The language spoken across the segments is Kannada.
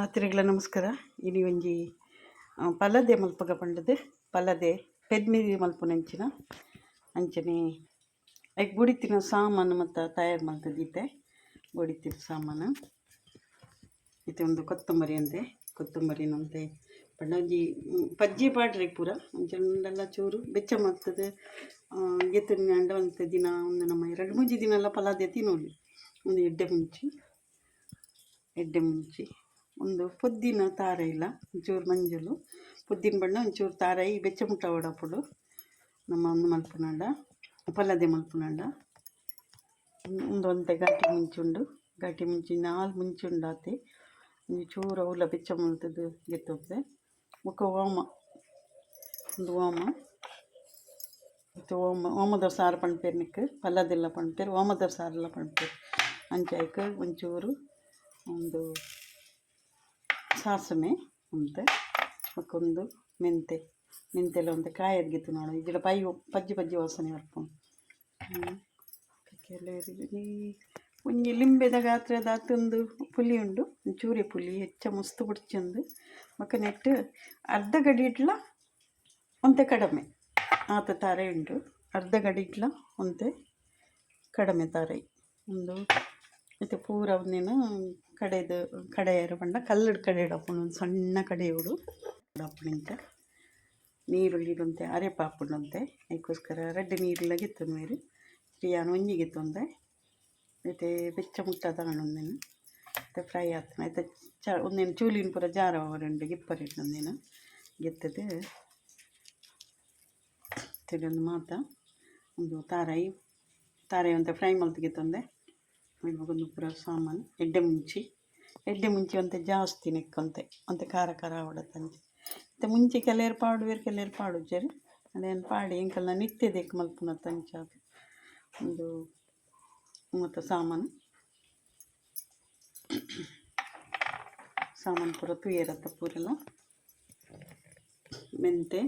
ಆತ್ರಿಗ್ಲ ನಮಸ್ಕಾರ. ಇಲ್ಲಿ ಒಂಜಿ ಪಲ್ಲದೆ ಮಲ್ಪಗ ಪಂಡದು ಪಲದೆ ಪೆದ್ಮಿದಿ ಮಲ್ಪುನಂಚಿನ ಅಂಚನೆ ಐಕ್ ಬುಡಿತಿನ ಸಾಮಾನು ಮತ್ತು ತಯಾರು ಮಾಡ್ತದೀತೆ ಬುಡಿತಿನ ಸಾಮಾನು. ಇತ್ತೆ ಒಂದು ಕೊತ್ತಂಬರಿ ಅಂತೆ ಕೊತ್ತಂಬರಿನ ಅಂತೆ ಪಂಡ ಒಂಜಿ ಪಜ್ಜಿ ಪಾಡ್ರಿ ಪೂರ. ಅಂಚನೆಲ್ಲ ಚೂರು ಬೆಚ್ಚ ಮಾಡ್ತದೆ. ಎತ್ತಿನ ಅಂಡ ಒಂದು ದಿನ, ಒಂದು ನಮ್ಮ ಎರಡು ಮೂಜಿ ದಿನ ಎಲ್ಲ ಪಲಾದೆ ತಿನ್ನೋಲಿ ಒಂದು ಎಡ್ಡೆ ಮುಂಚಿ ಎಡ್ಡೆ ಮುಂಚಿ. ಒಂದು ಪೊದ್ದಿನ ತಾರೆ ಇಲ್ಲ ಒಂಚೂರು ಮಂಜಲು ಪೊದ್ದಿನ ಬಣ್ಣ ಒಂಚೂರು ತಾರೆ ಈ ಬೆಚ್ಚ ಮುಟ್ಟ ಒಡಪುಡು ನಮ್ಮ ಒಂದು ಮಲ್ಪುನಾಂಡ ಪಲ್ಲದೆ ಮಲ್ಪುನಾಂಡ ಒಂದು ಒಂತೆ ಗಾಟಿ ಮುಂಚುಂಡು ಗಾಟಿ ಮುಂಚಿ ನಾಲ್ ಮುಂಚುಂಡಾತೆ ಒಂದು ಚೂರು ಅವಲ ಬೆಚ್ಚ ಮಲ್ತದ್ದು ಗೆತ್ತೋಗ್ದೆ ಮುಖ ಓಮ ಒಂದು ಓಮ ಮತ್ತು ಓಮ ಓಮದ ಸಾರು ಪಣ್ಪೇರ್ನಿಕ್ ಪಲ್ಲದೆಲ್ಲ ಪಣ್ಪೇರು ಓಮದ ಸಾರೆಲ್ಲ ಪಣ್ಪೇರು ಅಂಚಾಯ್ಕ ಒಂಚೂರು ಒಂದು ಸಾಸಮೆ ಉಂತೆ ಮಕ್ಕೊಂದು ಮೆಂತೆ ಮೆಂತೆಲ್ಲ ಒಂದು ಕಾಯದ್ಗಿತ್ತು ನೋಡು. ಇಜ್ಜಿಡ ಪೈ, ಪಜ್ಜಿ ಪಜ್ಜಿ ವಾಸನೆ ಕೆಲವರಿಗೆ ಒಂಜಿ ಲಿಂಬೆದ ಗಾತ್ರದ ಆತೊಂದು ಪುಲಿ ಉಂಡು ಒಂಚೂರೆ ಪುಲಿ, ಹೆಚ್ಚ ಮಸ್ತ್ ಬುಡ್ಚಂದು ಮಕ್ಕ ನೆಟ್ಟು ಅರ್ಧ ಗಡಿ ಇಡ್ಲ ಒಂತೆ ಕಡಿಮೆ. ಆತ ತಾರೆ ಉಂಡು ಅರ್ಧ ಗಡಿ ಇಡ್ಲ ಒಂತೆ ಕಡಿಮೆ ತಾರೆ. ಒಂದು ಮತ್ತು ಪೂರ ಅವನ್ನೇನು ಕಡೆದು ಕಡೆ ಪಂಡ ಕಲ್ಲಡ್ ಕಡೆ ಇಡಪ್ಪುಂಡು ಒಂದು ಸಣ್ಣ ಕಡೆ ಕಡೆಯೋಡು ಇಡಪ್ಪುಣಿಂತ ನೀರುಳ್ಳಿದಂತೆ ಅರೆ ಪಾಪಣ್ಣಂತೆ ಅದಕ್ಕೋಸ್ಕರ ರೆಡ್ ನೀರುಳ್ಳ ಗಿತ್ತು ಮೇರು ಪ್ರಿಯಾನ ಒಂಜಿ ಗಿತ್ತೊಂದೆ ಮತ್ತು ಬೆಚ್ಚ ಮುಟ್ಟ ತಗೊಂಡೊಂದೇನು. ಮತ್ತು ಫ್ರೈ ಆಗ್ತಾನೆ. ಆಯ್ತು ಚ, ಒಂದೇನು ಚೂಲಿನ ಪೂರ ಜಾರ ಅವರುಂಡು ಗಿಪ್ಪರಿಟ್ಟು ಗೆತ್ತದೆ ಗೆತ್ತದು. ಒಂದು ಮಾತ. ಒಂದು ತಾರಾಯಿ ತಾರಾಯಿ ಅಂತ ಫ್ರೈ ಮಲ್ತಿಗೆತ್ತೊಂದೆ ಒಂದು ಪೂರ ಸಾಮಾನು ಎಡ್ಡೆ ಮುಂಚಿ ಎಡ್ಡೆ ಮುಂಚಿ ಒಂತೆ ಜಾಸ್ತಿ ನೆಕ್ಕಂತೆ ಒಂತೆ ಖಾರ ಖಾರ ಆವಡತ್ತಂತೆ ಮತ್ತು ಮುಂಚೆ ಕೆಲವರು ಪಾಡುವೇರು ಕೆಲವರು ಪಾಡುಜರು ಅದೇನು ಪಾಡಿ ಎಂಕಲ್ನ ನಿತ್ಯ ದೇಕ್ ಮಲ್ಪುನ ತಂಚ ಅದು ಒಂದು ಮತ್ತು ಸಾಮಾನು ಸಾಮಾನು ಪೂರ ತುಯ್ಯರತ್ತ ಪೂರೆಲ್ಲ ಮೆಂತೆ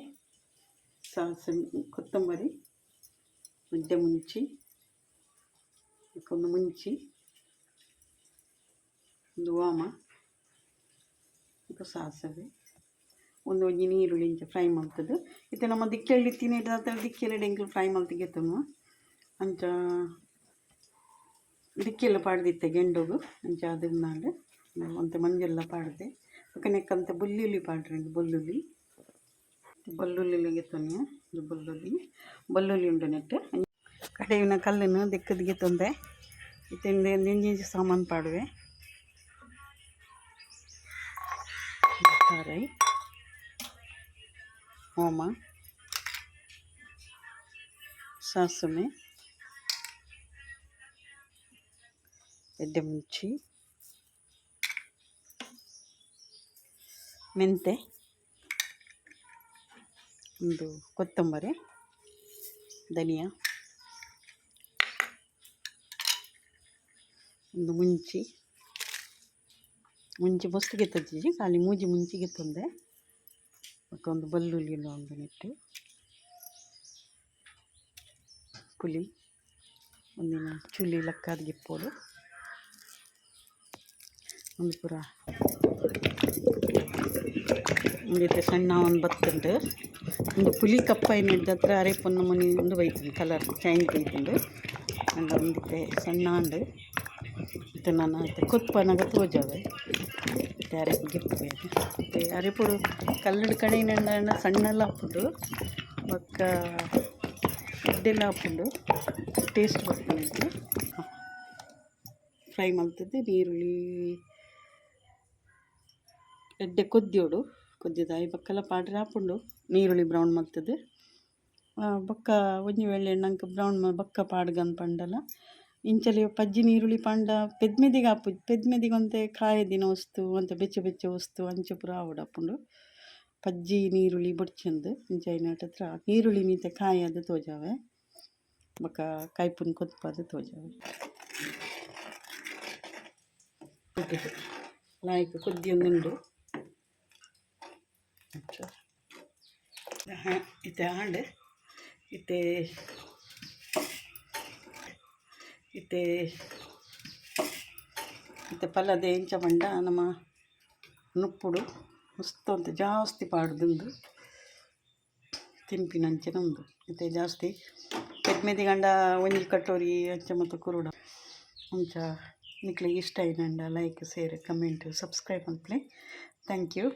ಸಾಸಿವೆ ಕೊತ್ತಂಬರಿ ಎಡ್ಡೆ ಮುಂಚಿ ಒಂದು ಮುಂಚಿ ಒಂದು ವಾಮ ಒಂದು ಸಾಸಿವೆ, ಒಂದು ಒಂಜಿ ನೀರುಳ್ಳಿ ಇಂಚ ಫ್ರೈ ಮಾಡ್ತದೆ ಇದು ನಮ್ಮ ದಿಕ್ಕೆಳ್ಳಿ ತಿನ್ನಿದ ದಿಕ್ಕೆಲ್ಲ ಎಂಕ್ಲು ಫ್ರೈ ಮಲ್ತಿಗೆತ್ತನು ಅಂಚ ದಿಕ್ಕೆಲ್ಲ ಪಾಡ್ದಿತ್ತೆ ಗೆಂಡೋಗು, ಅಂಚ ಅದನ್ನಾಡು ಒಂತೆ ಮಂಜೆಲ್ಲ ಪಾಡ್ದೆ. ನೆಕ್ಕಂತ ಬೊಲ್ಯುಳ್ಳಿ ಪಾಡ್ರೆ ಬೊಲ್ಯುಳ್ಳಿ ಗೆತ್ತೊನ್ಯ? ಇದು ಬೊಲ್ಯುಳ್ಳಿ ಬೊಲ್ಯುಳ್ಳಿ ಉಂಡು ನೆಟ್ಟು. ಕಡೆಯಿನ ಕಲ್ಲನ್ನು ದಿಕ್ಕದಿಗೆ ತೊಂದೆ ತಿಂದು ನೆಂಜಿ ಸಾಮಾನು ಪಾಡುವೆ. ತಾರೈ ಓಮ ಸಾಸುಮೆ ಎಡ್ಡೆ ಮುಂಚಿ ಮೆಂತೆ. ಒಂದು ಕೊತ್ತಂಬರಿ. ಧನಿಯಾ. ಒಂದು ಮುಂಚಿ ಮುಂಚೆ ಮಸ್ತ್ ಗೆತ್ತಜ್ಜಿ ಖಾಲಿ ಮೂಜಿ ಮುಂಚಿ ಗೆತ್ತೊಂದೆ ಮತ್ತು ಒಂದು ಬಲ್ಲುಲಿ ಒಂದು ನೆಟ್ಟು ಪುಲಿ ಒಂದಿನ ಚುಲಿ ಲಕ್ಕಾದ ಗಿಪ್ಪೋಡು ಒಂದು ಪೂರ ಒಂದೈತೆ ಸಣ್ಣ ಒಂದು ಬತ್ತುಂಡು ಒಂದು ಪುಲಿ ಕಪ್ಪಾಯಿ ಮೆಡ್ದತ್ರ ಅರೆ ಪೊನ್ನ ಮನೆ ಒಂದು ಬೈತುಂಡು ಕಲರ್ ಚೈನ್ ಬೈತುಂಡು ಅಂಡ ಒಂದೈತೆ ಸಣ್ಣ ಅಂಡು ಮತ್ತು ನಾನು ಆಯ್ತು. ಕೊತ್ಪನಗ ತೋಜಾವೆ ಮತ್ತು ಅರೆಪು ಗಿಪ್ಪೆ ಮತ್ತು ಅರೆಪುಡು ಕಲ್ಲಡ್ ಕಡೆಯಿಂದ ಸಣ್ಣಲ್ಲ ಹಾಕ್ಬಿಟ್ಟು ಬೊಕ್ಕ ಉಡ್ಡೆಲ್ಲ ಹಾಕ್ಕೊಂಡು ಟೇಸ್ಟ್ ಬರ್ತಾನೆ ಫ್ರೈ ಮಲ್ತದ್ದು ನೀರುಳ್ಳಿ ಎಡ್ಡೆ ಕೊದ್ದಿಯೋಡು ಕೊದ್ದಿದ ಈ ಬಕ್ಕೆಲ್ಲ ಪಾಡ್ರೆ ಹಾಕೊಂಡು ನೀರುಳ್ಳಿ ಬ್ರೌನ್ ಮಲ್ತದ್ದು ಬೊಕ್ಕ ಒಂಜಿ ವೇಳೆ ನಂಗೆ ಬ್ರೌನ್ ಬೊಕ್ಕ ಪಾಡ್ಗನ್ ಪಂಡಲ ಇಂಚಲಿ ಪಜ್ಜಿ ನೀರುಳಿ ಪಂಡ, ಪೆದ್ಮೆದಿಗೆ ಆಪು ಪೆದ್ಮೆದಿಗೆ ಕಾಯ ಕಾಯದಿನ ವಸ್ತು ಅಂತ ಬೆಚ್ಚ ಬೆಚ್ಚ ವಸ್ತು, ಅಂಚೆ ಪುರ ಆವಡ್ ಅಪ್ಪುಂಡು ಪಜ್ಜಿ ನೀರುಳ್ಳಿ ಬೊಡ್ಚಂದು ಇಂಚೈನ ಹತ್ರ ನೀರುಳ್ಳಿ ಮೀತೆ ಕಾಯದು ತೋಜಾವೆ. ಬೊಕ್ಕ ಕಾಯ್ಪುನ್ ಕೊತ್ಪದು ತೋಜಾವೆ. ಲಾಯ್ಕ್ ಕೊದ್ದಿಯೊಂದುಂಡು. ಇತ್ತೆ ಹಾಂಡೆ. ಇತ್ತೆ ಇತ್ತೆ ಇತ್ತೆ ಪಲ್ಲದೆ ಎಂಚ ಪಂಡ ನಮ್ಮ ನುಪ್ಪುಡು ಮಸ್ತ್ ಅಂತ ಜಾಸ್ತಿ ಪಾಡ್ದುಂಡು ತಿನ್ಪಿನಂಚಿನ ಉಂದು ಮತ್ತೆ ಜಾಸ್ತಿ. ಪೆದ್ಮೆದಿ ಗಂಡ ಒಂಜಿ ಕಟೋರಿ ಅಂಚ ಮತ್ತು ಕುರುಡ. ಅಂಚ ನಿಕ್ಲಿಗೆ ಇಷ್ಟ ಆಯ್ನಂಡ ಲೈಕ್ ಸೇರ್ ಕಮೆಂಟ್ ಸಬ್ಸ್ಕ್ರೈಬ್ ಮನ್ಪಲೆ ಥ್ಯಾಂಕ್ ಯು